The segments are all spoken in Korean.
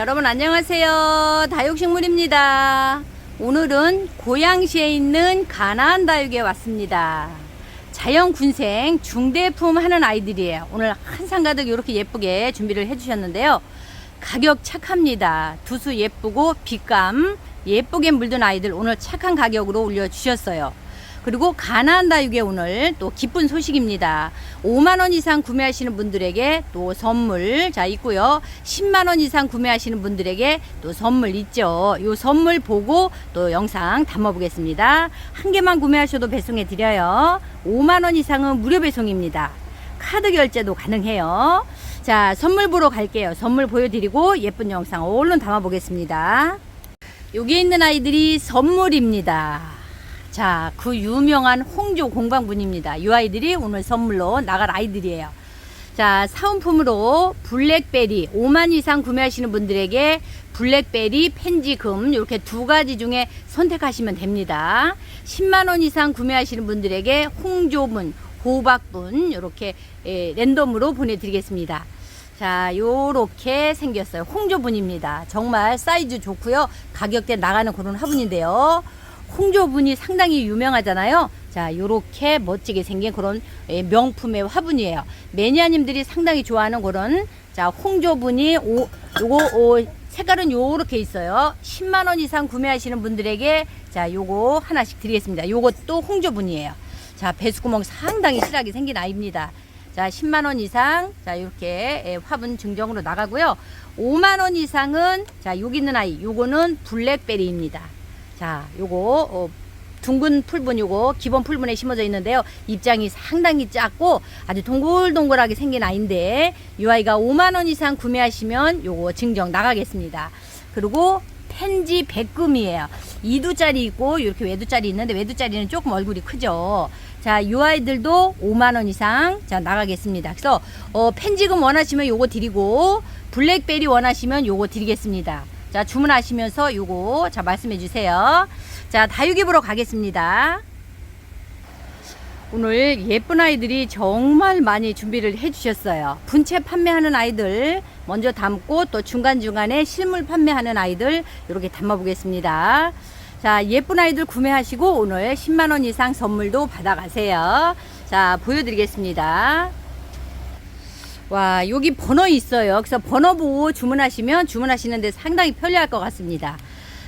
여러분 안녕하세요. 다육식물입니다. 오늘은 고양시에 있는 가나안 다육에 왔습니다. 자연 군생 중대품 하는 아이들이에요. 오늘 한상 가득 이렇게 예쁘게 준비를 해주셨는데요. 가격 착합니다. 두수 예쁘고 빛감 예쁘게 물든 아이들 오늘 착한 가격으로 올려주셨어요. 그리고 가나안 다육에 오늘 또 기쁜 소식입니다. 5만 원 이상 구매하시는 분들에게 또 선물 자 있고요. 10만 원 이상 구매하시는 분들에게 또 선물 있죠. 요 선물 보고 또 영상 담아 보겠습니다. 한 개만 구매하셔도 배송해 드려요. 5만 원 이상은 무료 배송입니다. 카드 결제도 가능해요. 자, 선물 보러 갈게요. 선물 보여드리고 예쁜 영상 얼른 담아 보겠습니다. 여기 있는 아이들이 선물입니다. 자, 그 유명한 홍조 공방분입니다. 이 아이들이 오늘 선물로 나갈 아이들이에요. 자, 사은품으로 블랙베리 5만 이상 구매하시는 분들에게 블랙베리 펜지금 이렇게 두 가지 중에 선택하시면 됩니다. 10만 원 이상 구매하시는 분들에게 홍조분, 호박분 이렇게 예, 랜덤으로 보내드리겠습니다. 자, 요렇게 생겼어요. 홍조분입니다. 정말 사이즈 좋고요. 가격대 나가는 그런 화분인데요. 홍조분이 상당히 유명하잖아요. 자, 요렇게 멋지게 생긴 그런 예, 명품의 화분이에요. 매니아님들이 상당히 좋아하는 그런 자, 홍조분이 오, 요거 오, 색깔은 요렇게 있어요. 10만 원 이상 구매하시는 분들에게 자, 요거 하나씩 드리겠습니다. 요것도 홍조분이에요. 자, 배수구멍 상당히 실하게 생긴 아이입니다. 자, 10만 원 이상 자, 이렇게 예, 화분 증정으로 나가고요. 5만 원 이상은 자, 여기 있는 아이 요거는 블랙베리입니다. 자, 요거 어, 둥근 풀분 요거 기본 풀분에 심어져 있는데요. 입장이 상당히 작고 아주 동글동글하게 생긴 아이인데 이 아이가 5만 원 이상 구매하시면 요거 증정 나가겠습니다. 그리고 펜지 백금이에요. 2두짜리 있고 이렇게 외두짜리 있는데 외두짜리는 조금 얼굴이 크죠. 자, 이 아이들도 5만 원 이상 자 나가겠습니다. 그래서 어, 펜지금 원하시면 요거 드리고 블랙베리 원하시면 요거 드리겠습니다. 자, 주문하시면서 요거 자 말씀해 주세요. 자, 다육이 보러 가겠습니다. 오늘 예쁜 아이들이 정말 많이 준비를 해 주셨어요. 분체 판매하는 아이들 먼저 담고 또 중간중간에 실물 판매하는 아이들 이렇게 담아 보겠습니다. 자, 예쁜 아이들 구매하시고 오늘 10만 원 이상 선물도 받아가세요. 자, 보여드리겠습니다. 와, 여기 번호 있어요. 그래서 번호 보고 주문하시면 주문하시는데 상당히 편리할 것 같습니다.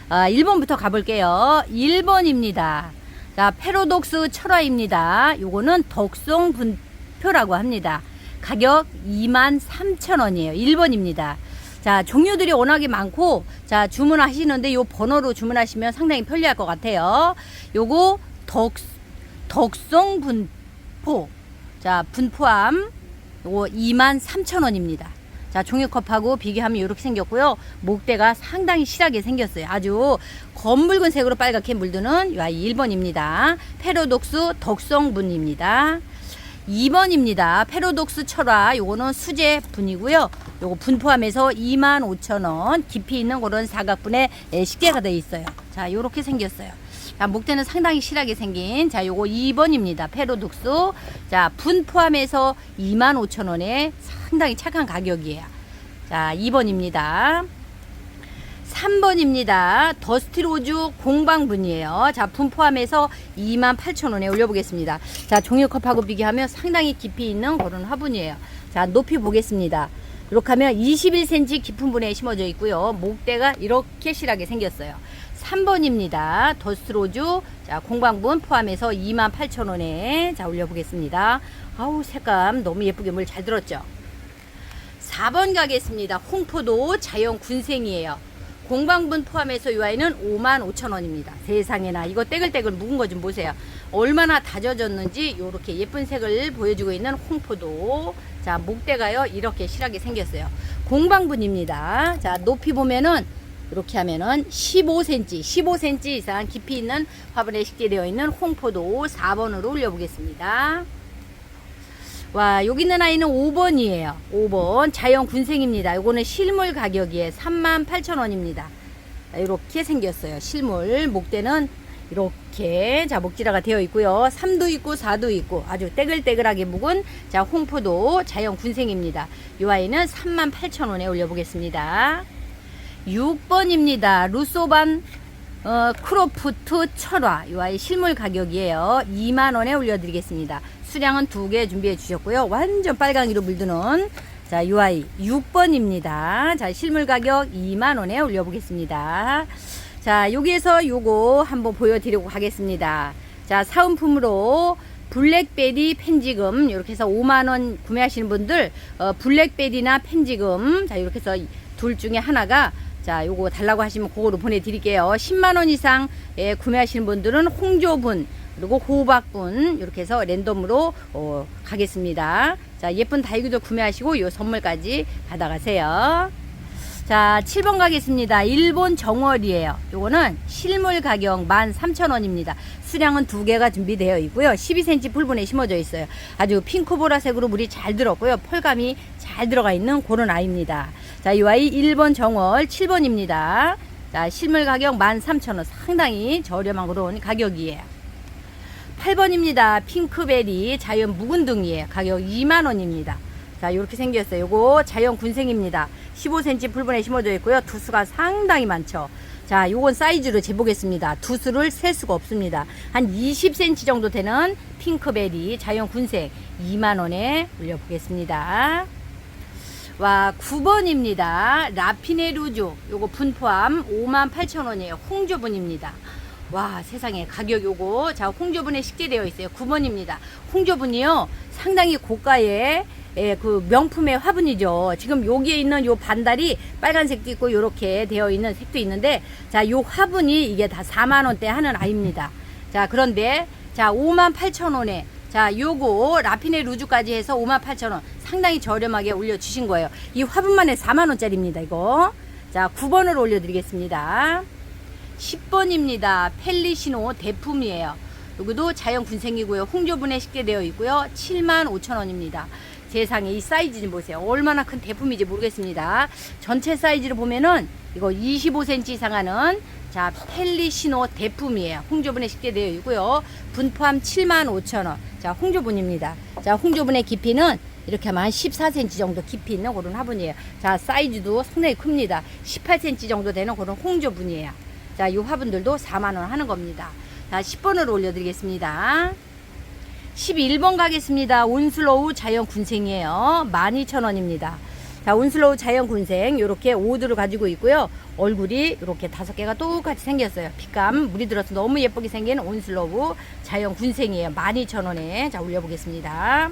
아, 1번부터 가볼게요. 1번입니다. 자, 페로독스 철화입니다. 요거는 덕송 분표라고 합니다. 가격 23,000원이에요. 1번입니다. 자, 종류들이 워낙에 많고, 자, 주문하시는데 요 번호로 주문하시면 상당히 편리할 것 같아요. 요거 덕, 덕송 분포. 자, 분포함. 요거 23,000원입니다. 자, 종이컵하고 비교하면 이렇게 생겼고요. 목대가 상당히 실하게 생겼어요. 아주 검붉은 색으로 빨갛게 물드는 이 아이 1번입니다. 페로독스 덕성분입니다. 2번입니다. 페로독스 철화. 요거는 수제 분이고요. 요거 분 포함해서 25,000원. 깊이 있는 그런 사각분에 예, 식재가 되어 있어요. 자, 요렇게 생겼어요. 자, 목대는 상당히 실하게 생긴 자, 요거 2번입니다. 페로독스. 자, 분 포함해서 25,000원에 상당히 착한 가격이에요. 자, 2번입니다. 3번입니다. 더스티로즈 공방분이에요. 자, 분 포함해서 28,000원에 올려보겠습니다. 자, 종이컵하고 비교하면 상당히 깊이 있는 그런 화분이에요. 자, 높이 보겠습니다. 이렇게 하면 21cm 깊은 분에 심어져 있고요. 목대가 이렇게 실하게 생겼어요. 3번입니다. 더스트로즈 자 공방분 포함해서 28,000원에 자 올려보겠습니다. 아우 색감 너무 예쁘게 물 잘 들었죠. 4번 가겠습니다. 홍포도 자연 군생이에요. 공방분 포함해서 이 아이는 55,000원입니다. 세상에나 이거 떼글떼글 묵은 거 좀 보세요. 얼마나 다져졌는지 이렇게 예쁜 색을 보여주고 있는 홍포도 자 목대가요 이렇게 실하게 생겼어요. 공방분입니다. 자 높이 보면은 이렇게 하면은 15cm, 15cm 이상 깊이 있는 화분에 식재되어 있는 홍포도 4번으로 올려보겠습니다. 와, 여기 있는 아이는 5번이에요. 5번. 자연 군생입니다. 요거는 실물 가격이에요. 38,000원입니다. 이렇게 생겼어요. 실물. 목대는 이렇게 자 목지라가 되어 있고요. 3도 있고 4도 있고 아주 떼글떼글하게 묵은 자 홍포도 자연 군생입니다. 이 아이는 38,000원에 올려보겠습니다. 6번입니다. 루소반 어, 크로프트 철화 이 아이 실물 가격이에요. 2만 원에 올려드리겠습니다. 수량은 두 개 준비해 주셨고요. 완전 빨강이로 물드는 자, 이 아이 6번입니다. 자, 실물 가격 2만 원에 올려보겠습니다. 자, 여기에서 요거 한번 보여드리고 가겠습니다. 자, 사은품으로 블랙베리 펜지금 이렇게 해서 5만 원 구매하시는 분들 어, 블랙베리나 펜지금 자 이렇게 해서 둘 중에 하나가 자 요거 달라고 하시면 그거로 보내드릴게요. 10만 원 이상 예, 구매하시는 분들은 홍조분 그리고 호박분 이렇게 해서 랜덤으로 어, 가겠습니다. 자 예쁜 다이구도 구매하시고 요 선물까지 받아가세요 자, 7번 가겠습니다. 일본 정월이에요. 요거는 실물 가격 13,000원입니다. 수량은 두 개가 준비되어 있고요. 12cm 풀분에 심어져 있어요. 아주 핑크 보라색으로 물이 잘 들었고요. 펄감이 잘 들어가 있는 그런 아이입니다. 자, 이 아이 1번 정월 7번입니다. 자, 실물 가격 13,000원. 상당히 저렴한 그런 가격이에요. 8번입니다. 핑크베리 자연 묵은둥이에요. 가격 2만원입니다. 자, 이렇게 생겼어요. 요거 자연 군생입니다. 15cm 풀분에 심어져 있고요. 두수가 상당히 많죠. 자, 요건 사이즈로 재보겠습니다. 두수를 셀 수가 없습니다. 한 20cm 정도 되는 핑크베리 자연 군생 2만원에 올려보겠습니다. 와, 9번입니다. 라피네 루주. 요거 분 포함 58,000원이에요. 홍조분입니다. 와, 세상에 가격 요거. 자, 홍조분에 식재되어 있어요. 9번입니다. 홍조분이요. 상당히 고가의 예, 그 명품의 화분이죠. 지금 여기에 있는 요 반달이 빨간색도 있고 요렇게 되어 있는 색도 있는데 자, 요 화분이 이게 다 4만 원대 하는 아이입니다. 자, 그런데 자, 5만 8천 원에 자, 요거 라피네 루즈까지 해서 5만 8천 원 상당히 저렴하게 올려 주신 거예요. 이 화분만에 4만 원짜리입니다, 이거. 자, 9번으로 올려 드리겠습니다. 10번입니다. 펠리시노 대품이에요. 여기도 자연 군생이고요. 홍조분에 식재되어 있고요. 7만 5천 원입니다. 세상에 이 사이즈 좀 보세요. 얼마나 큰 대품인지 모르겠습니다. 전체 사이즈를 보면은 이거 25cm 이상 하는 자 펠리시노 대품이에요. 홍조분에 식재되어 있고요. 분포함 7만 5천 원. 자 홍조분입니다. 자 홍조분의 깊이는 이렇게 하면 한 14cm 정도 깊이 있는 그런 화분이에요. 자 사이즈도 상당히 큽니다. 18cm 정도 되는 그런 홍조분이에요. 자, 이 화분들도 4만원 하는 겁니다. 자, 10번으로 올려드리겠습니다. 11번 가겠습니다. 온슬로우 자연 군생이에요. 12,000원입니다. 자, 온슬로우 자연 군생. 요렇게 오드를 가지고 있고요. 얼굴이 이렇게 다섯 개가 똑같이 생겼어요. 빛감, 물이 들어서 너무 예쁘게 생긴 온슬로우 자연 군생이에요. 12,000원에. 자, 올려보겠습니다.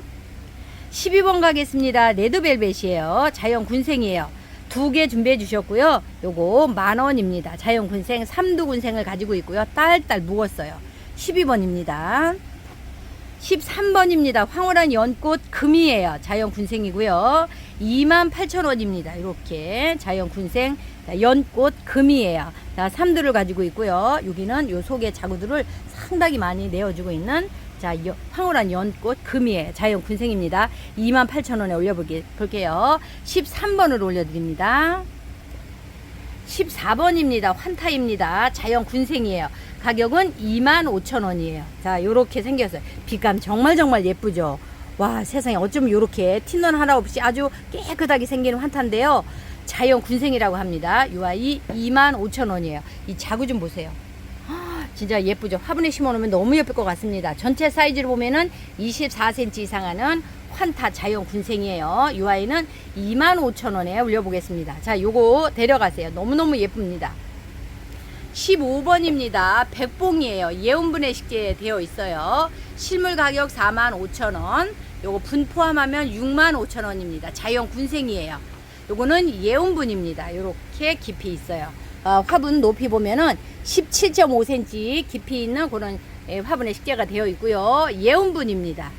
12번 가겠습니다. 레드벨벳이에요. 자연 군생이에요. 두개 준비해 주셨고요. 요거 만 원입니다. 자연 군생, 삼두 군생을 가지고 있고요. 딸딸 묵었어요. 12번입니다. 13번입니다. 황홀한 연꽃 금이에요. 자연 군생이고요. 28,000원입니다. 이렇게 자연 군생 연꽃 금이에요. 자, 삼두를 가지고 있고요. 여기는 요 속에 자구들을 상당히 많이 내어주고 있는 자, 여, 황홀한 연꽃 금이에요. 자연 군생입니다. 28,000원에 올려볼게요. 13번으로 올려드립니다. 14번입니다. 환타입니다. 자연 군생이에요. 가격은 25,000원이에요. 자, 요렇게 생겼어요. 빛감 정말 정말 예쁘죠? 와, 세상에 어쩜 요렇게 틴넌 하나 없이 아주 깨끗하게 생기는 환타인데요. 자연 군생이라고 합니다. 요 아이 25,000원이에요. 이 자구 좀 보세요. 진짜 예쁘죠? 화분에 심어 놓으면 너무 예쁠 것 같습니다. 전체 사이즈를 보면은 24cm 이상 하는 환타 자연 군생이에요. 이 아이는 25,000원에 올려보겠습니다. 자, 요거 데려가세요. 너무너무 예쁩니다. 15번입니다. 백봉이에요. 예온분해 식재 되어 있어요. 실물 가격 45,000원. 요거 분 포함하면 65,000원입니다. 자연 군생이에요. 요거는 예온분입니다. 요렇게 깊이 있어요. 어, 화분 높이 보면은 17.5cm 깊이 있는 그런 예, 화분에 식재가 되어 있고요. 예온분입니다.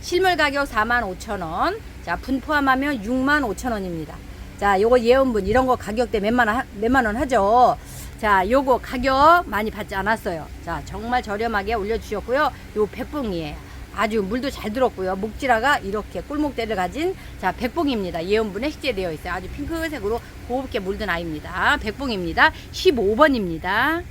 실물 가격 45,000원. 자, 분 포함하면 65,000원입니다. 자, 요거 예온분 이런 거 가격대 몇만 원, 하- 몇만 원 하죠. 자, 요거 가격 많이 받지 않았어요. 자, 정말 저렴하게 올려 주셨고요. 요 백봉이에요. 아주 물도 잘 들었고요. 목지라가 이렇게 꿀목대를 가진 자 백봉입니다. 예온분에 식재되어 있어요. 아주 핑크색으로 곱게 물든 아이입니다. 백봉입니다. 15번입니다.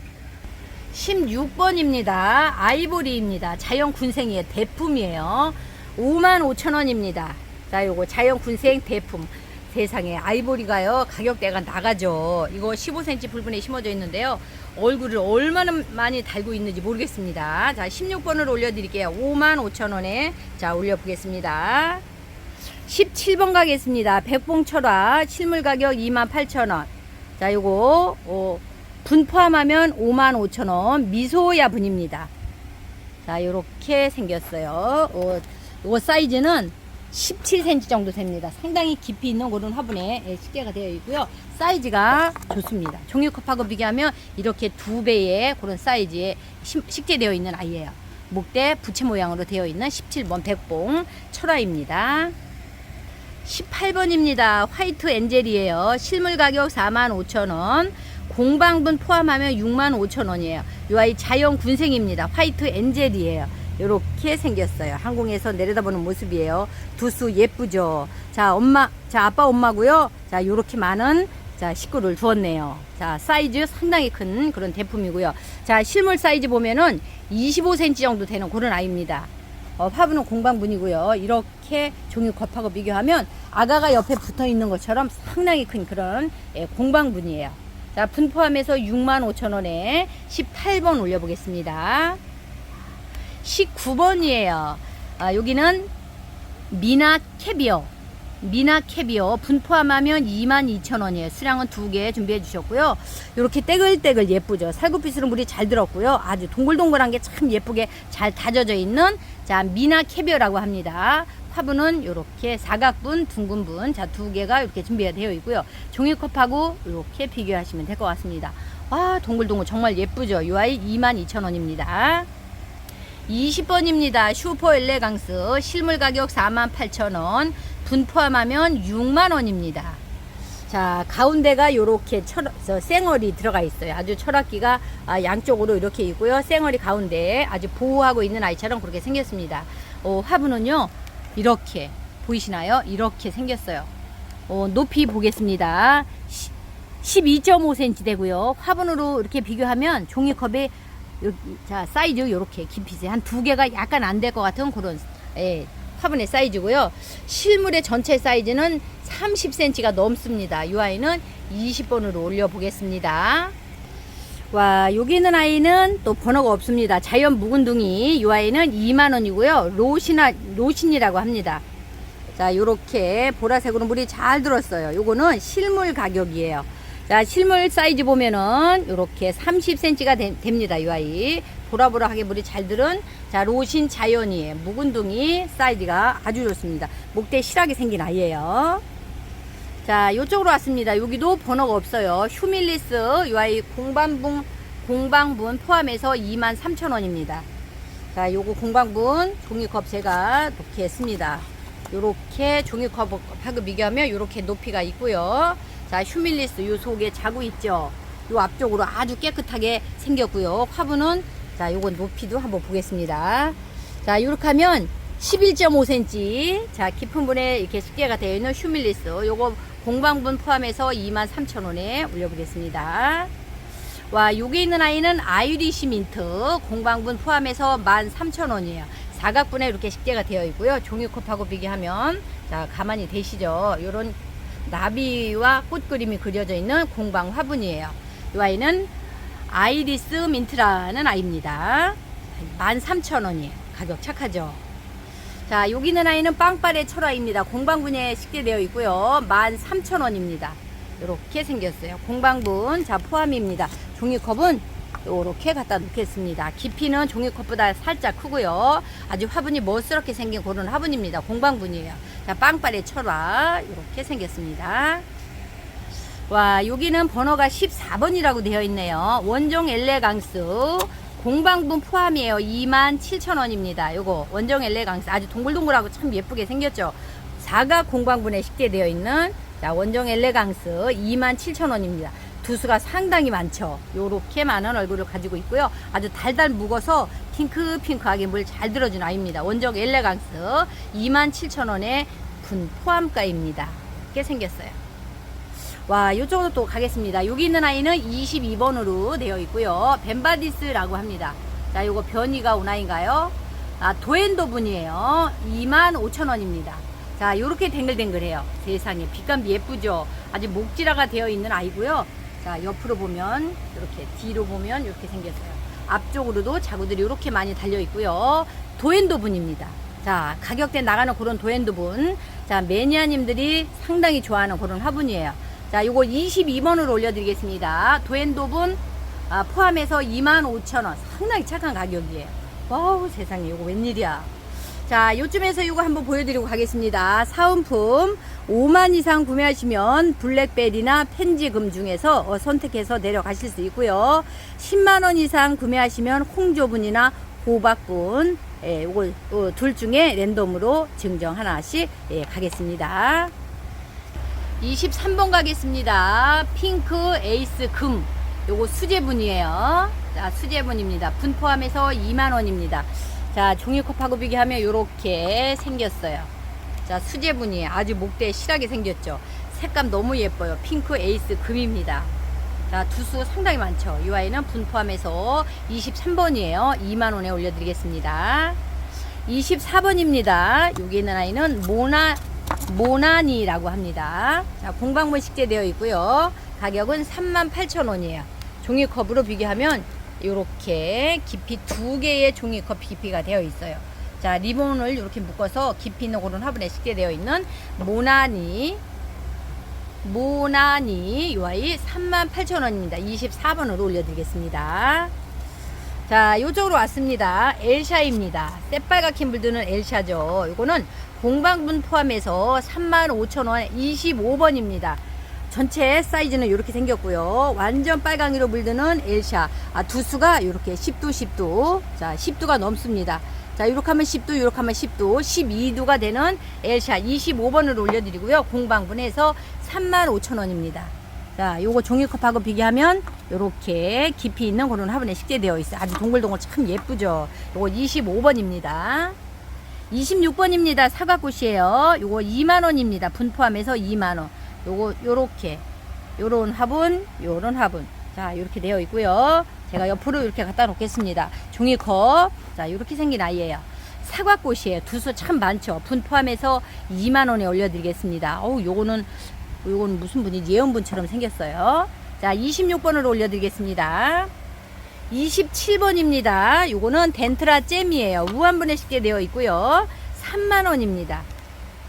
16번입니다. 아이보리입니다. 자연 군생이의 대품이에요. 55,000원입니다. 자, 요거 자연 군생 대품. 세상에 아이보리가요 가격대가 나가죠. 이거 15cm 불분에 심어져 있는데요. 얼굴을 얼마나 많이 달고 있는지 모르겠습니다. 자 16번을 올려드릴게요. 55,000원에 자 올려보겠습니다. 17번 가겠습니다. 백봉 철화 실물 가격 28,000원. 자 요거 어, 분 포함하면 55,000원 미소야 분입니다. 자 요렇게 생겼어요. 어, 요거 사이즈는 17cm 정도 됩니다. 상당히 깊이 있는 그런 화분에 예, 식재가 되어 있고요. 사이즈가 좋습니다. 종이컵하고 비교하면 이렇게 두 배의 그런 사이즈의 심- 식재되어 있는 아이예요. 목대 부채 모양으로 되어 있는 17번 백봉 철화입니다. 18번입니다. 화이트 엔젤이에요. 실물 가격 45,000원. 공방분 포함하면 65,000원이에요. 이 아이 자연 군생입니다. 화이트 엔젤이에요. 이렇게 생겼어요. 항공에서 내려다보는 모습이에요. 두수 예쁘죠. 자, 엄마, 자, 아빠 엄마고요. 자, 요렇게 많은 자, 식구를 두었네요. 자, 사이즈 상당히 큰 그런 대품이고요. 자, 실물 사이즈 보면은 25cm 정도 되는 그런 아이입니다. 어, 화분은 공방분이고요. 이렇게 종이컵하고 비교하면 아가가 옆에 붙어 있는 것처럼 상당히 큰 그런 예, 공방분이에요. 자, 분 포함해서 65,000원에 18번 올려보겠습니다. 19번이에요. 아, 여기는 미나 캐비어. 미나 캐비어 분 포함하면 22,000원이에요. 수량은 두 개 준비해 주셨고요. 이렇게 떼글떼글 예쁘죠. 살구빛으로 물이 잘 들었고요. 아주 동글동글한 게 참 예쁘게 잘 다져져 있는 자 미나 캐비어라고 합니다. 화분은 이렇게 사각분, 둥근분 자 두 개가 이렇게 준비가 되어 있고요. 종이컵하고 이렇게 비교하시면 될 것 같습니다. 와 동글동글 정말 예쁘죠. 이 아이 22,000원입니다. 20번입니다. 슈퍼 엘레강스 실물 가격 48,000원 분 포함하면 6만원입니다. 자 가운데가 요렇게 철, 저 쌩얼이 들어가 있어요. 아주 철학기가 아, 양쪽으로 이렇게 있고요. 쌩얼이 가운데 아주 보호하고 있는 아이처럼 그렇게 생겼습니다. 어, 화분은요 이렇게 보이시나요? 이렇게 생겼어요. 어, 높이 보겠습니다. 12.5cm 되고요. 화분으로 이렇게 비교하면 종이컵에 요, 자 사이즈 요렇게 깊이지 한 두 개가 약간 안 될 것 같은 그런 예, 화분의 사이즈고요. 실물의 전체 사이즈는 30cm가 넘습니다. 이 아이는 20번으로 올려 보겠습니다. 와 여기 있는 아이는 또 번호가 없습니다. 자연 묵은둥이 이 아이는 2만 원이고요. 로시나 로신이라고 합니다. 자 요렇게 보라색으로 물이 잘 들었어요. 요거는 실물 가격이에요. 자 실물 사이즈 보면은 요렇게 30cm가 되, 됩니다. 이 아이 보라보라하게 물이 잘 들은 자 로신 자연이 묵은둥이 사이즈가 아주 좋습니다. 목대 실하게 생긴 아이예요. 자 요쪽으로 왔습니다. 여기도 번호가 없어요. 휴밀리스 이 아이 공방분 공방분 포함해서 23,000원입니다. 자 요거 공방분 종이컵 제가 놓게 했습니다. 요렇게 종이컵하고 비교하면 요렇게 높이가 있고요. 자, 휴밀리스 요 속에 자구 있죠. 요 앞쪽으로 아주 깨끗하게 생겼고요. 화분은 자, 요건 높이도 한번 보겠습니다. 자, 요렇게 하면 11.5cm. 자, 깊은 분에 이렇게 식재가 되어 있는 휴밀리스. 요거 공방분 포함해서 23,000원에 올려보겠습니다. 와, 여기 있는 아이는 아이리시 민트 공방분 포함해서 13,000원이에요. 사각분에 이렇게 식재가 되어 있고요. 종이컵하고 비교하면 자, 가만히 되시죠. 요런 나비와 꽃 그림이 그려져 있는 공방 화분이에요. 이 아이는 아이리스 민트라는 아이입니다. 13,000원이에요. 가격 착하죠. 자, 여기 있는 아이는 빵빠레 철화입니다. 공방분에 식재 되어 있고요. 13,000원입니다. 이렇게 생겼어요. 공방분 자 포함입니다. 종이컵은 이렇게 갖다 놓겠습니다. 깊이는 종이컵보다 살짝 크고요. 아주 화분이 멋스럽게 생긴 그런 화분입니다. 공방분이에요. 자, 빵빠레 철화 이렇게 생겼습니다. 와, 여기는 번호가 14번이라고 되어 있네요. 원종 엘레강스 공방분 포함이에요. 27,000원입니다. 요거 원종 엘레강스 아주 동글동글하고 참 예쁘게 생겼죠. 사각 공방분에 식재되어 있는 자, 원종 엘레강스 27,000원입니다. 두수가 상당히 많죠. 요렇게 많은 얼굴을 가지고 있고요. 아주 달달 묵어서 핑크핑크하게 물 잘 들어준 아이입니다. 원적 엘레강스 27,000원에 분 포함가입니다. 이렇게 생겼어요. 와, 요쪽으로 또 가겠습니다. 여기 있는 아이는 22번으로 되어 있고요. 벤바디스라고 합니다. 자, 요거 변이가 온 아이인가요? 아, 도엔도 분이에요. 25,000원입니다. 자, 요렇게 댕글댕글해요. 세상에 빛감비 예쁘죠? 아주 목지라가 되어 있는 아이고요. 자, 옆으로 보면 이렇게 뒤로 보면 이렇게 생겼어요. 앞쪽으로도 자구들이 이렇게 많이 달려 있고요. 도엔도분입니다. 자, 가격대 나가는 그런 도엔도분. 자, 매니아님들이 상당히 좋아하는 그런 화분이에요. 자, 요거 22번으로 올려드리겠습니다. 도엔도분 아, 포함해서 25,000원. 상당히 착한 가격이에요. 와우, 세상에, 요거 웬일이야. 자, 요쯤에서 이거 한번 보여드리고 가겠습니다. 사은품 5만 이상 구매하시면 블랙베리나 펜지금 중에서 어, 선택해서 내려가실 수 있고요. 10만 원 이상 구매하시면 홍조분이나 호박분 예, 요거 어, 둘 중에 랜덤으로 증정 하나씩 예, 가겠습니다. 23번 가겠습니다. 핑크 에이스 금. 요거 수제분이에요. 자, 수제분입니다. 분 포함해서 2만 원입니다. 자, 종이컵하고 비교하면 요렇게 생겼어요. 자, 수제분이에요. 아주 목대에 실하게 생겼죠. 색감 너무 예뻐요. 핑크 에이스 금입니다. 자, 두수 상당히 많죠. 이 아이는 분 포함해서 23번이에요. 2만원에 올려드리겠습니다. 24번입니다. 여기 있는 아이는 모나, 모나니라고 합니다. 자, 공방문 식재되어 있고요. 가격은 38,000원이에요. 종이컵으로 비교하면 이렇게 깊이 두 개의 종이컵 깊이가 되어 있어요. 자, 리본을 이렇게 묶어서 깊이 있는 그런 화분에 식재되어 있는 모나니 모나니 이 아이 38,000원입니다. 24번으로 올려드리겠습니다. 자, 이쪽으로 왔습니다. 엘샤입니다. 새빨갛게 물드는 엘샤죠. 이거는 공방분 포함해서 35,000원 25번입니다. 전체 사이즈는 이렇게 생겼고요. 완전 빨강이로 물드는 엘샤. 아, 두수가 이렇게 10도, 10도. 자, 10도가 넘습니다. 자, 이렇게 하면 10도, 이렇게 하면 10도, 12도가 되는 엘샤 25번으로 올려드리고요. 공방분에서 35,000원입니다. 자, 요거 종이컵하고 비교하면 요렇게 깊이 있는 그런 화분에 식재되어 있어요. 아주 동글동글 참 예쁘죠. 요거 25번입니다. 26번입니다. 사과꽃이에요. 요거 2만원입니다. 분 포함해서 2만원. 요거, 요렇게. 요런 화분, 요런 화분. 자, 요렇게 되어 있고요. 제가 옆으로 이렇게 갖다 놓겠습니다. 종이컵. 자, 요렇게 생긴 아이예요. 사과꽃이에요. 두수 참 많죠. 분 포함해서 2만원에 올려드리겠습니다. 어우, 요거는, 요거는 무슨 분이 예언분처럼 생겼어요. 자, 26번으로 올려드리겠습니다. 27번입니다. 요거는 덴트라 잼이에요. 우한분해 식재 되어 있고요. 3만원입니다.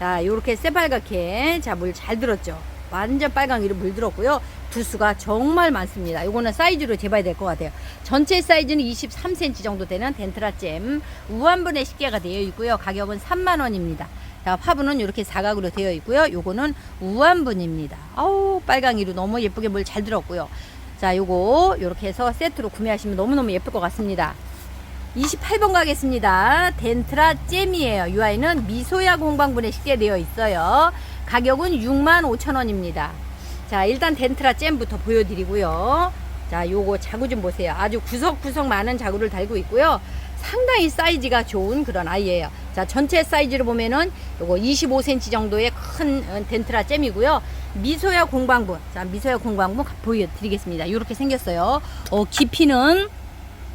자, 요렇게 새빨갛게. 자, 물 잘 들었죠? 완전 빨강 이로 물 들었고요. 두수가 정말 많습니다. 요거는 사이즈로 재봐야 될 것 같아요. 전체 사이즈는 23cm 정도 되는 덴트라 잼. 우한분해 식재가 되어 있고요. 가격은 3만원입니다. 자, 화분은 이렇게 사각으로 되어 있고요. 요거는 우한분입니다. 아우, 빨강이로 너무 예쁘게 물 잘 들었고요. 자, 요거 요렇게 해서 세트로 구매하시면 너무너무 예쁠 것 같습니다. 28번 가겠습니다. 덴트라 잼이에요. 이 아이는 미소야 공방분에 식재되어 있어요. 가격은 65,000원입니다. 자, 일단 덴트라 잼부터 보여드리고요. 자, 요거 자구 좀 보세요. 아주 구석구석 많은 자구를 달고 있고요. 상당히 사이즈가 좋은 그런 아이예요. 자, 전체 사이즈로 보면은 요거 25cm 정도의 큰 어, 덴트라 잼이고요. 미소야 공방분. 자, 미소야 공방분 보여드리겠습니다. 이렇게 생겼어요. 어, 깊이는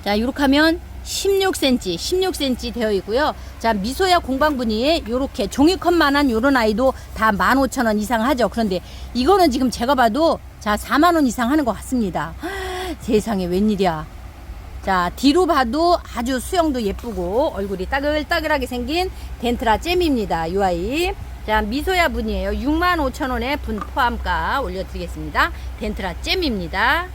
자, 이렇게 하면 16cm, 16cm 되어 있고요. 자, 미소야 공방분이 요렇게 종이컵만한 요런 아이도 다 15,000원 이상 하죠. 그런데 이거는 지금 제가 봐도 자, 4만원 이상 하는 것 같습니다. 세상에 웬일이야. 자, 뒤로 봐도 아주 수영도 예쁘고 얼굴이 따글따글하게 생긴 덴트라 잼입니다. 이 아이. 자, 미소야 분이에요. 65,000원에 분 포함가 올려드리겠습니다. 덴트라 잼입니다.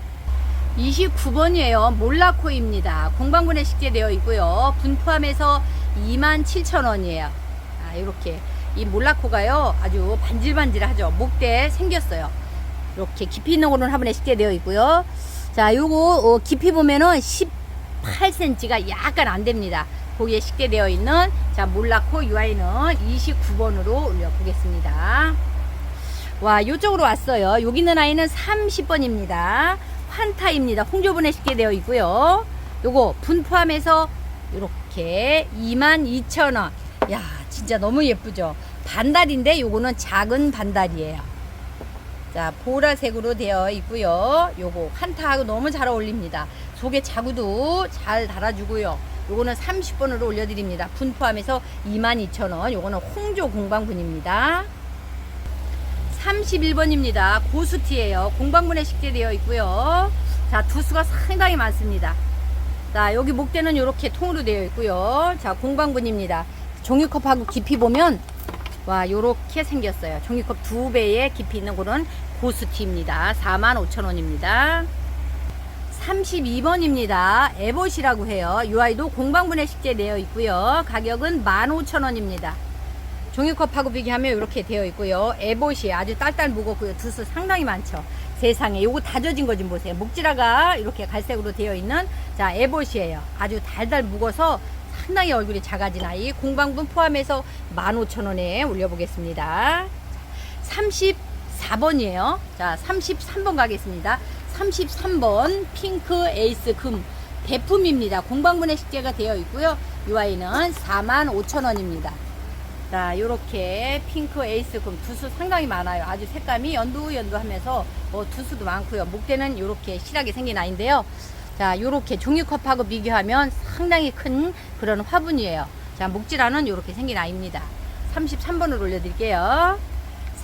29번이에요. 몰라코입니다. 공방분에 식재되어 있고요. 분 포함해서 27,000원이에요. 아, 이렇게. 이 몰라코가요. 아주 반질반질하죠. 목대 생겼어요. 이렇게 깊이 있는 거는 화분에 식재되어 있고요. 자, 요거 어, 깊이 보면은 18cm가 약간 안 됩니다. 거기에 식재되어 있는 자 몰라코 UI는 29번으로 올려 보겠습니다. 와, 요쪽으로 왔어요. 여기 있는 아이는 30번입니다. 환타입니다. 홍조분에 식재되어 있고요. 요거 분 포함해서 이렇게 22,000원. 야, 진짜 너무 예쁘죠? 반달인데 요거는 작은 반달이에요. 자, 보라색으로 되어 있고요. 요거 환타하고 너무 잘 어울립니다. 속에 자구도 잘 달아주고요. 요거는 30번으로 올려드립니다. 분 포함해서 22,000원. 요거는 홍조 공방분입니다. 31번입니다. 고수티예요. 공방분에 식재되어 있고요. 자, 두수가 상당히 많습니다. 자, 여기 목대는 이렇게 통으로 되어 있고요. 자, 공방분입니다. 종이컵하고 깊이 보면 와, 요렇게 생겼어요. 종이컵 두 배의 깊이 있는 그런 고수티입니다. 45,000원입니다. 32번입니다. 에봇이라고 해요. 이 아이도 공방분해 식재되어 있고요. 가격은 15,000원입니다. 종이컵하고 비교하면 이렇게 되어 있고요. 에봇이 아주 딸딸 무겁고요. 두수 상당히 많죠. 세상에 요거 다져진 거 좀 보세요. 목지라가 이렇게 갈색으로 되어 있는 자 에봇이에요. 아주 달달 묵어서 상당히 얼굴이 작아진 아이 공방분 포함해서 15,000원에 올려보겠습니다. 34번이에요. 자 33번 가겠습니다. 33번 핑크 에이스 금 대품입니다. 공방분해 식재가 되어 있고요. 이 아이는 45,000원입니다. 자, 요렇게 핑크 에이스 금 두수 상당히 많아요. 아주 색감이 연두연두하면서 어, 두수도 많고요. 목대는 요렇게 실하게 생긴 아이인데요. 자, 요렇게 종이컵하고 비교하면 상당히 큰 그런 화분이에요. 자, 목질하는 요렇게 생긴 아이입니다. 33번을 올려드릴게요.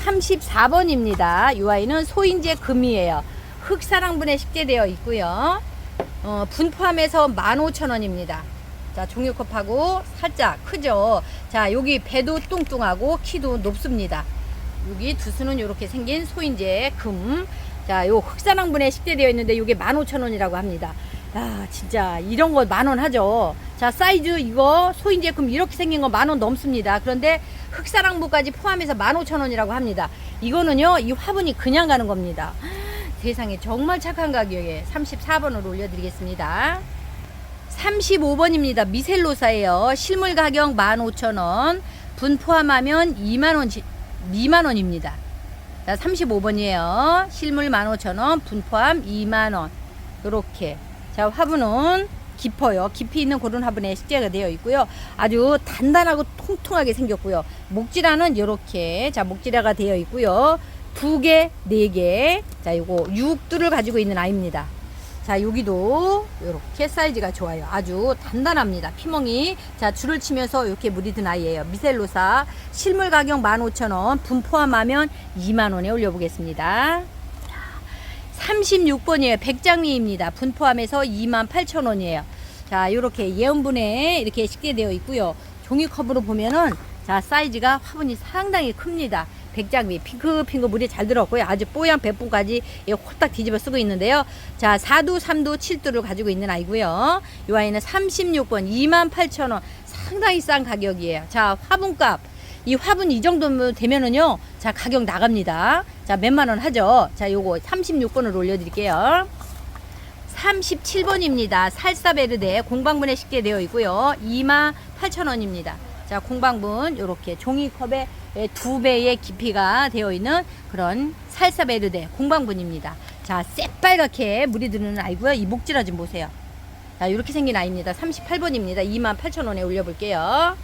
34번입니다. 이 아이는 소인재 금이에요. 흑사랑분에 식재되어 있고요. 어, 분 포함해서 15,000원입니다. 자, 종이컵하고 살짝 크죠? 자, 여기 배도 뚱뚱하고 키도 높습니다. 여기 두수는 이렇게 생긴 소인재 금. 자, 요 흑사랑분에 식재되어 있는데 이게 15,000원이라고 합니다. 야, 진짜 이런 거 만 원 하죠. 자, 사이즈 이거 소인재 금 이렇게 생긴 거 만 원 넘습니다. 그런데 흑사랑부까지 포함해서 15,000원이라고 합니다. 이거는요, 이 화분이 그냥 가는 겁니다. 세상에 정말 착한 가격에 34번으로 올려드리겠습니다. 35번입니다. 미셀로사예요. 실물 가격 15,000원. 분 포함하면 2만원 미만원입니다. 자, 35번이에요. 실물 15,000원. 분 포함 2만원. 요렇게. 자, 화분은 깊어요. 깊이 있는 그런 화분에 식재가 되어 있고요. 아주 단단하고 통통하게 생겼고요. 목지라는 요렇게. 자, 목지라가 되어 있고요. 두 개, 네 개. 자, 요거 육두를 가지고 있는 아이입니다. 자, 여기도 이렇게 사이즈가 좋아요. 아주 단단합니다. 피멍이. 자, 줄을 치면서 이렇게 물이 든 아이예요. 미셀로사. 실물 가격 15,000원. 분 포함하면 2만원에 올려보겠습니다. 36번이에요. 백장미입니다. 분 포함해서 28,000원이에요. 자, 요렇게 예언분에 이렇게 식재되어 있고요. 종이컵으로 보면은 자, 사이즈가 화분이 상당히 큽니다. 백장미 핑크핑크 물이 잘 들었고요. 아주 뽀얀 배분까지 홀딱 뒤집어 쓰고 있는데요. 자, 4두, 3두, 7두를 가지고 있는 아이고요. 이 아이는 36번 28,000원. 상당히 싼 가격이에요. 자, 화분값. 이 화분 이 정도면 되면은요. 자, 가격 나갑니다. 자, 몇만 원 하죠. 자, 요거 36번을 올려드릴게요. 37번입니다. 살사베르데 공방분에 식재되어 있고요. 28,000원입니다. 자, 공방분 요렇게 종이컵에 두 배의 깊이가 되어 있는 그런 살사베르데 공방분입니다. 자, 새빨갛게 물이 드는 아이고요. 이 목질화 좀 보세요. 자, 이렇게 생긴 아이입니다. 38번입니다. 28,000원에 올려볼게요.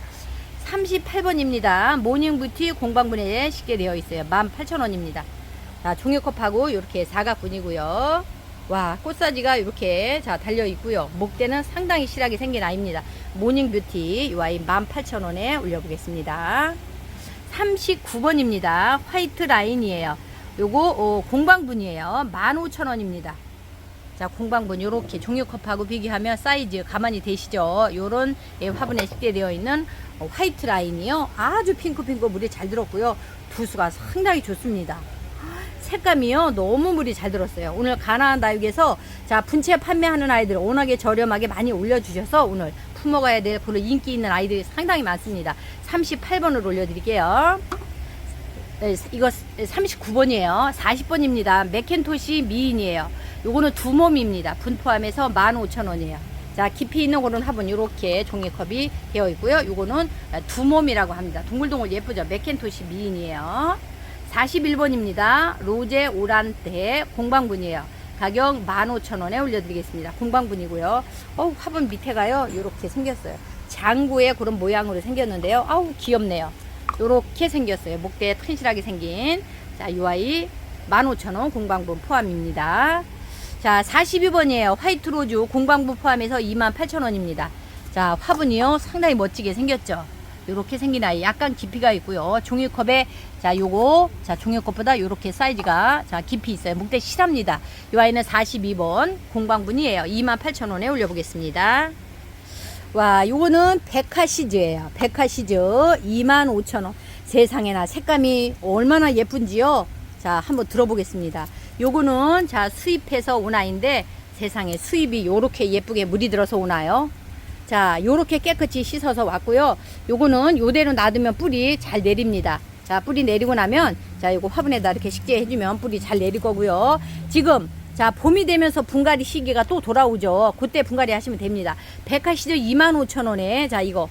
38번입니다. 모닝뷰티 공방분에 쉽게 되어 있어요. 18,000원입니다. 자, 종이컵하고 이렇게 사각분이고요. 와, 꽃사지가 이렇게 자 달려 있고요. 목대는 상당히 실하게 생긴 아이입니다. 모닝뷰티 이 아이 18,000원에 올려보겠습니다. 39번입니다. 화이트 라인이에요. 요거 어, 공방분이에요. 15,000원입니다. 자, 공방분 요렇게 종이컵하고 비교하면 사이즈 가만히 되시죠? 요런 예, 화분에 식재되어 있는 어, 화이트 라인이요. 아주 핑크핑크 물이 잘 들었고요. 두수가 상당히 좋습니다. 색감이요 너무 물이 잘 들었어요 오늘 가나안 다육에서 자 분체 판매하는 아이들 워낙에 저렴하게 많이 올려주셔서 오늘 품어가야 될 그런 인기 있는 아이들이 상당히 많습니다. 38번을 올려드릴게요. 네, 이거 39번이에요. 40번입니다. 맥켄토시 미인이에요. 요거는 두 몸입니다. 분 포함해서 15,000원이에요. 자 깊이 있는 그런 화분 이렇게 종이컵이 되어 있고요. 요거는 두 몸이라고 합니다. 동글동글 예쁘죠? 맥켄토시 미인이에요. 41번입니다. 로제 오란테 공방분이에요. 가격 15,000원에 올려드리겠습니다. 공방분이고요. 어우, 화분 밑에가요. 이렇게 생겼어요. 장구의 그런 모양으로 생겼는데요. 아우, 귀엽네요. 이렇게 생겼어요. 목대에 튼실하게 생긴. 자, 이 아이 15,000원 공방분 포함입니다. 자, 42번이에요. 화이트 로즈 공방분 포함해서 28,000원입니다. 자, 화분이요. 상당히 멋지게 생겼죠. 요렇게 생긴 아이 약간 깊이가 있고요. 종이컵에 자, 요거 자, 종이컵보다 요렇게 사이즈가 자, 깊이 있어요. 목대 실합니다. 요 아이는 42번 공방분이에요. 28,000원에 올려 보겠습니다. 와, 요거는 백화 시즈예요. 백화 시즈 25,000원. 세상에나 색감이 얼마나 예쁜지요. 자, 한번 들어보겠습니다. 요거는 자, 수입해서 온 아이인데 세상에 수입이 요렇게 예쁘게 물이 들어서 오나요? 자, 요렇게 깨끗이 씻어서 왔고요. 요거는 요대로 놔두면 뿌리 잘 내립니다. 자, 뿌리 내리고 나면 자, 요거 화분에다 이렇게 식재해 주면 뿌리 잘 내릴 거고요. 지금 자, 봄이 되면서 분갈이 시기가 또 돌아오죠. 그때 분갈이 하시면 됩니다. 백화시즈 25,000원에 자, 이거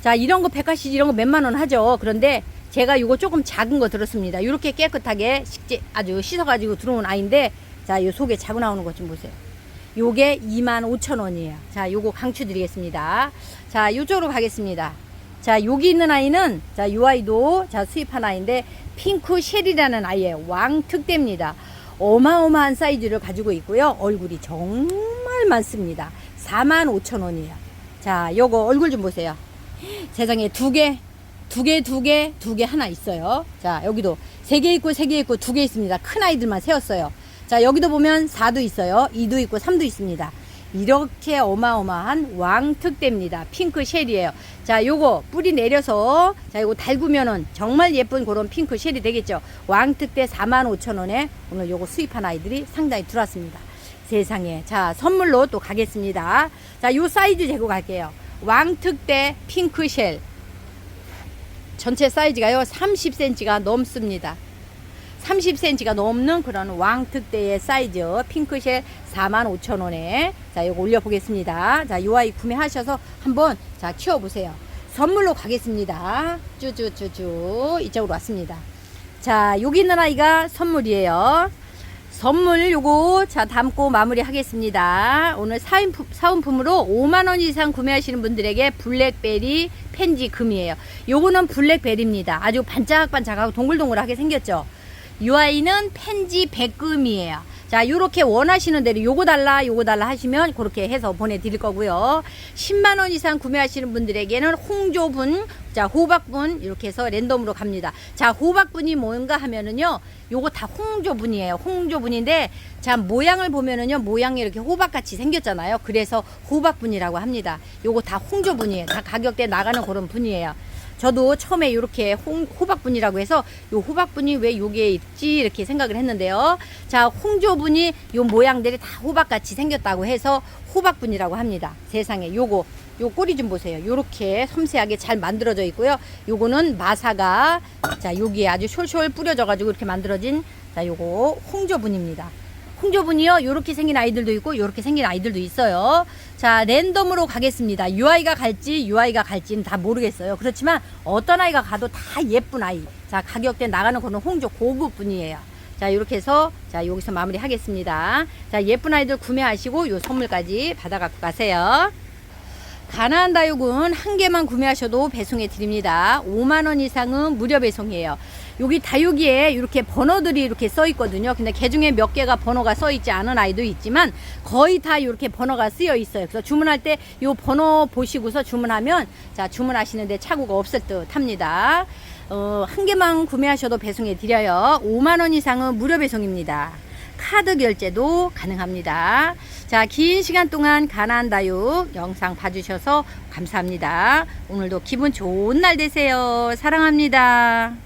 자, 이런 거 백화시즈 이런 거 몇만 원 하죠. 그런데 제가 이거 조금 작은 거 들었습니다. 이렇게 깨끗하게 식재 아주 씻어가지고 들어온 아이인데 자, 요 속에 자고 나오는 것 좀 보세요. 요게 25,000원이에요. 자, 요거 강추 드리겠습니다. 자, 요쪽으로 가겠습니다. 자, 여기 있는 아이는 자, 요 아이도 자, 수입한 아이인데 핑크 쉘이라는 아이예요. 왕특대입니다. 어마어마한 사이즈를 가지고 있고요. 얼굴이 정말 많습니다. 45,000원이에요. 자, 요거 얼굴 좀 보세요. 세상에 두 개, 두 개, 두 개, 두 개 하나 있어요. 자, 여기도 세 개 있고 세 개 있고 두 개 있습니다. 큰 아이들만 세웠어요. 자, 여기도 보면 4도 있어요. 2도 있고 3도 있습니다. 이렇게 어마어마한 왕특대입니다. 핑크 쉘이에요. 자, 요거 뿌리 내려서 자, 요거 달구면은 정말 예쁜 그런 핑크 쉘이 되겠죠. 왕특대 45,000원에 오늘 요거 수입한 아이들이 상당히 들어왔습니다. 세상에. 자, 선물로 또 가겠습니다. 자, 요 사이즈 재고 갈게요. 왕특대 핑크 쉘. 전체 사이즈가요, 30cm가 넘습니다. 30cm가 넘는 그런 왕특대의 사이즈 핑크쉘 45,000원에. 자 이거 올려보겠습니다. 자이 아이 구매하셔서 한번 자 키워보세요. 선물로 가겠습니다. 쭈쭈쭈쭈. 이쪽으로 왔습니다. 자 여기 있는 아이가 선물이에요. 선물 요거 자 담고 마무리 하겠습니다. 오늘 사은품, 사은품으로 5만원 이상 구매하시는 분들에게 블랙베리 펜지 금이에요. 요거는 블랙베리입니다. 아주 반짝반짝하고 동글동글하게 생겼죠 이 아이는 펜지 백금이에요. 자, 요렇게 원하시는 대로 요거 달라, 요거 달라 하시면 그렇게 해서 보내드릴 거고요. 10만원 이상 구매하시는 분들에게는 홍조분, 자, 호박분, 이렇게 해서 랜덤으로 갑니다. 자, 호박분이 뭔가 하면은요, 요거 다 홍조분이에요. 홍조분인데, 자, 모양을 보면은요, 모양이 이렇게 호박같이 생겼잖아요. 그래서 호박분이라고 합니다. 요거 다 홍조분이에요. 다 가격대 나가는 그런 분이에요. 저도 처음에 이렇게 호박분이라고 해서 요 호박분이 왜 여기에 있지 이렇게 생각을 했는데요. 자, 홍조분이 요 모양들이 다 호박같이 생겼다고 해서 호박분이라고 합니다. 세상에 요거 요 꼬리 좀 보세요. 요렇게 섬세하게 잘 만들어져 있고요. 요거는 마사가 자, 여기에 아주 숄숄 뿌려져 가지고 이렇게 만들어진 자, 요거 홍조분입니다. 홍조분이요. 요렇게 생긴 아이들도 있고 요렇게 생긴 아이들도 있어요. 자, 랜덤으로 가겠습니다. 유 아이가 갈지 유 아이가 갈지는 다 모르겠어요. 그렇지만 어떤 아이가 가도 다 예쁜 아이. 자, 가격대 나가는 거는 홍조 고급분이에요. 자, 이렇게 해서 자, 여기서 마무리 하겠습니다. 자, 예쁜 아이들 구매하시고 요 선물까지 받아 갖고 가세요. 가나안 다육은 한 개만 구매하셔도 배송해 드립니다. 5만 원 이상은 무료 배송이에요. 여기 다육이에 이렇게 번호들이 이렇게 써 있거든요. 근데 개 중에 몇 개가 번호가 써 있지 않은 아이도 있지만 거의 다 이렇게 번호가 쓰여 있어요. 그래서 주문할 때이 번호 보시고서 주문하면 자 주문하시는데 착오가 없을 듯 합니다. 어, 한 개만 구매하셔도 배송해 드려요. 5만 원 이상은 무료 배송입니다. 카드 결제도 가능합니다. 자, 긴 시간 동안 가난 다육 영상 봐주셔서 감사합니다. 오늘도 기분 좋은 날 되세요. 사랑합니다.